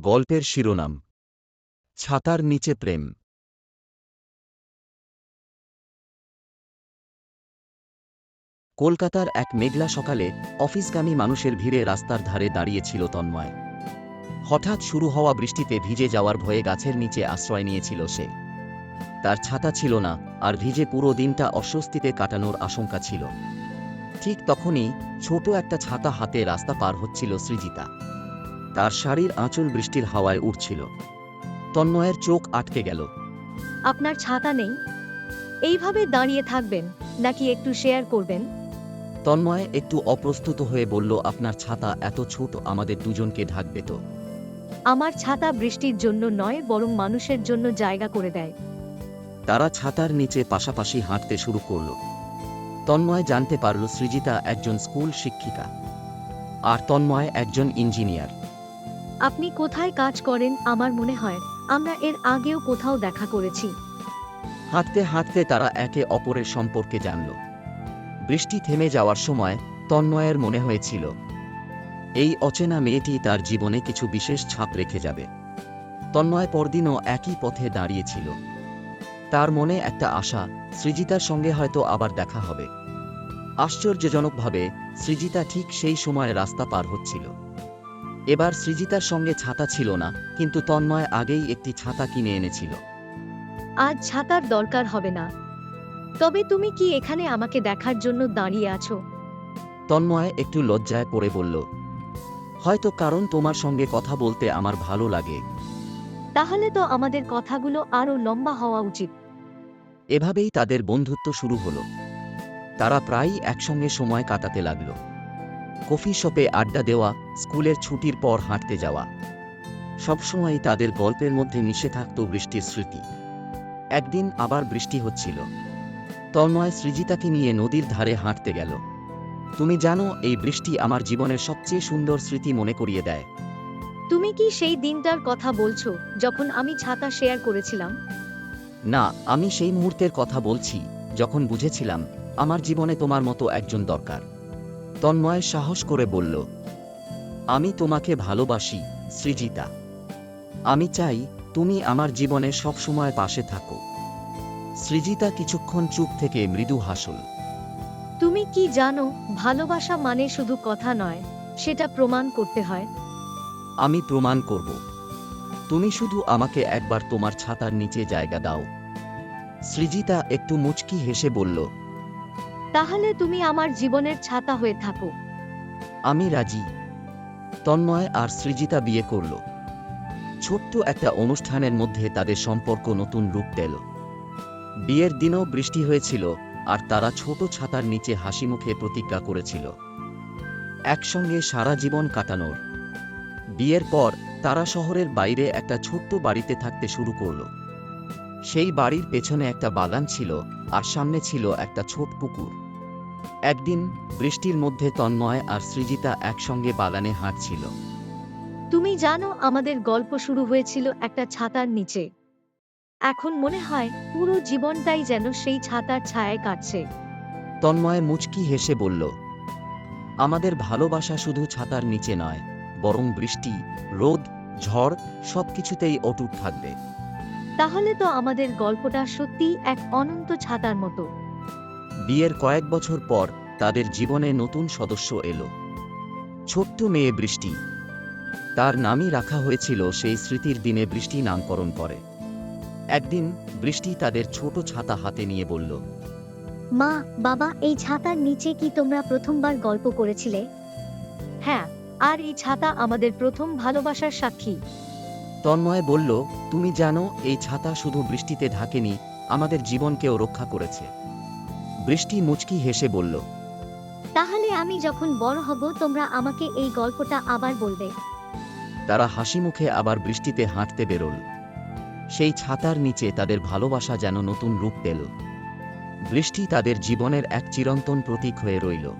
গল্পের শিরোনাম। ছাতার নিচে প্রেম। কলকাতার এক মেঘলা সকালে অফিসগামী মানুষের ভিড়ে রাস্তার ধারে দাঁড়িয়েছিল তন্ময়। হঠাৎ শুরু হওয়া বৃষ্টিতে ভিজে যাওয়ার ভয়ে গাছের নিচে আশ্রয় নিয়েছিল সে। তার ছাতা ছিল না, আর ভিজে পুরো দিনটা অস্বস্তিতে কাটানোর আশঙ্কা ছিল। ঠিক তখনই ছোট একটা ছাতা হাতে রাস্তা পার হচ্ছিল সৃজিতা। তার শাড়ির আঁচল বৃষ্টির হাওয়ায় উঠছিল। তন্ময়ের চোখ আটকে গেল। আপনার ছাতা নেই। এইভাবে দাঁড়িয়ে থাকবেন নাকি একটু শেয়ার করবেন? তন্ময় একটু অপ্রস্তুত হয়ে বলল আপনার ছাতা এত ছোট আমাদের দুজনকে ঢাকবে তো? আমার ছাতা বৃষ্টির জন্য নয় বরং মানুষের জন্য জায়গা করে দেয়। তারা ছাতার নিচে পাশাপাশি হাঁটতে শুরু করল। তন্ময় জানতে পারল সৃজিতা একজন স্কুল শিক্ষিকা আর তন্ময় একজন ইঞ্জিনিয়ার। আপনি কোথায় কাজ করেন, আমার মনে হয়, আমরা এর আগেও কোথাও দেখা করেছি। হাঁটতে হাঁটতে তারা একে অপরের সম্পর্কে জানল। বৃষ্টি থেমে যাওয়ার সময় তন্ময়ের মনে হয়েছিল, এই অচেনা মেয়েটি তার জীবনে কিছু বিশেষ ছাপ রেখে যাবে। তন্ময় পরদিনও একই পথে দাঁড়িয়েছিল। তার মনে একটা আশা, সৃজিতার সঙ্গে হয়তো আবার দেখা হবে। আশ্চর্যজনকভাবে, সৃজিতা ঠিক সেই সময় রাস্তা পার হচ্ছিল। এবার সৃজিতার সঙ্গে ছাতা ছিল না কিন্তু তন্ময় আগেই একটি ছাতা কিনে এনেছিল। আজ ছাতার দরকার হবে না। তবে তুমি কি এখানে আমাকে দেখার জন্য দাঁড়িয়ে আছো? তন্ময় একটু লজ্জায় পড়ে বলল হয়তো কারণ তোমার সঙ্গে কথা বলতে আমার ভালো লাগে। তাহলে তো আমাদের কথাগুলো আরও লম্বা হওয়া উচিত। এভাবেই তাদের বন্ধুত্ব শুরু হলো। তারা প্রায়ই একসঙ্গে সময় কাটাতে লাগল। কফি শপে আড্ডা দেওয়া স্কুলের ছুটির পর হাঁটতে যাওয়া। সবসময় তাদের গল্পের মধ্যে মিশে থাকত বৃষ্টির স্মৃতি। একদিন আবার বৃষ্টি হচ্ছিল। তন্ময় সৃজিতাকে নিয়ে নদীর ধারে হাঁটতে গেল। তুমি জানো এই বৃষ্টি আমার জীবনের সবচেয়ে সুন্দর স্মৃতি মনে করিয়ে দেয়। তুমি কি সেই দিনটার কথা বলছো যখন আমি ছাতা শেয়ার করেছিলাম? না আমি সেই মুহূর্তের কথা বলছি যখন বুঝেছিলাম আমার জীবনে তোমার মতো একজন দরকার। তন্ময় সাহস করে বলল আমি তোমাকে ভালোবাসি সৃজিতা। আমি চাই তুমি আমার জীবনে সবসময় পাশে থাকো সৃজিতা কিছুক্ষণ চুপ থেকে মৃদু হাসল। তুমি কি জানো ভালোবাসা মানে শুধু কথা নয় সেটা প্রমাণ করতে হয়। আমি প্রমাণ করব। তুমি শুধু আমাকে একবার তোমার ছাতার নিচে জায়গা দাও। সৃজিতা একটু মুচকি হেসে বলল তাহলে তুমি আমার জীবনের ছাতা হয়ে থাকো। আমি রাজি। তন্ময় আর সৃজিতা বিয়ে করল। ছোট্ট একটা অনুষ্ঠানের মধ্যে তাদের সম্পর্ক নতুন রূপ পেল। বিয়ের দিনও বৃষ্টি হয়েছিল আর তারা ছোট ছাতার নিচে হাসি মুখে প্রতিজ্ঞা করেছিল। একসঙ্গে সারা জীবন কাটানোর। বিয়ের পর তারা শহরের বাইরে একটা ছোট্ট বাড়িতে থাকতে শুরু করল। সেই বাড়ির পেছনে একটা বাগান ছিল আর সামনে ছিল একটা ছোট পুকুর। একদিন বৃষ্টির মধ্যে তন্ময় আর সৃজিতা একসঙ্গে বাগানে হাঁটছিল। তুমি জানো আমাদের গল্প শুরু হয়েছিল একটা ছাতার নিচে। এখন মনে হয় পুরো জীবনটাই যেন সেই ছাতার ছায়ায় কাটছে। তন্ময় মুচকি হেসে বলল আমাদের ভালোবাসা শুধু ছাতার নিচে নয় বরং বৃষ্টি রোদ ঝড় সবকিছুতেই অটুট থাকবে। তাহলে তো আমাদের গল্পটা সত্যিই এক অনন্ত ছাতার মতো। বিয়ের কয়েক বছর পর তাদের জীবনে নতুন সদস্য এলো। ছোট্ট মেয়ে বৃষ্টি। তার নামই রাখা হয়েছিল সেই স্মৃতির দিনে বৃষ্টি নামকরণ করে। একদিন বৃষ্টি তাদের ছোট ছাতা হাতে নিয়ে বলল মা বাবা এই ছাতার নিচে কি তোমরা প্রথমবার গল্প করেছিলে? হ্যাঁ আর এই ছাতা আমাদের প্রথম ভালোবাসার সাক্ষী। তন্ময় বলল তুমি জানো এই ছাতা শুধু বৃষ্টিতে ঢাকেনি আমাদের জীবনকেও রক্ষা করেছে। বৃষ্টি মুচকি হেসে বলল তাহলে আমি যখন বড় হব তোমরা আমাকে এই গল্পটা আবার বলবে। তারা হাসি মুখে আবার বৃষ্টিতে হাঁটতে বেরোল। সেই ছাতার নিচে তাদের ভালোবাসা যেন নতুন রূপ পেল। বৃষ্টি তাদের জীবনের এক চিরন্তন প্রতীক হয়ে রইল।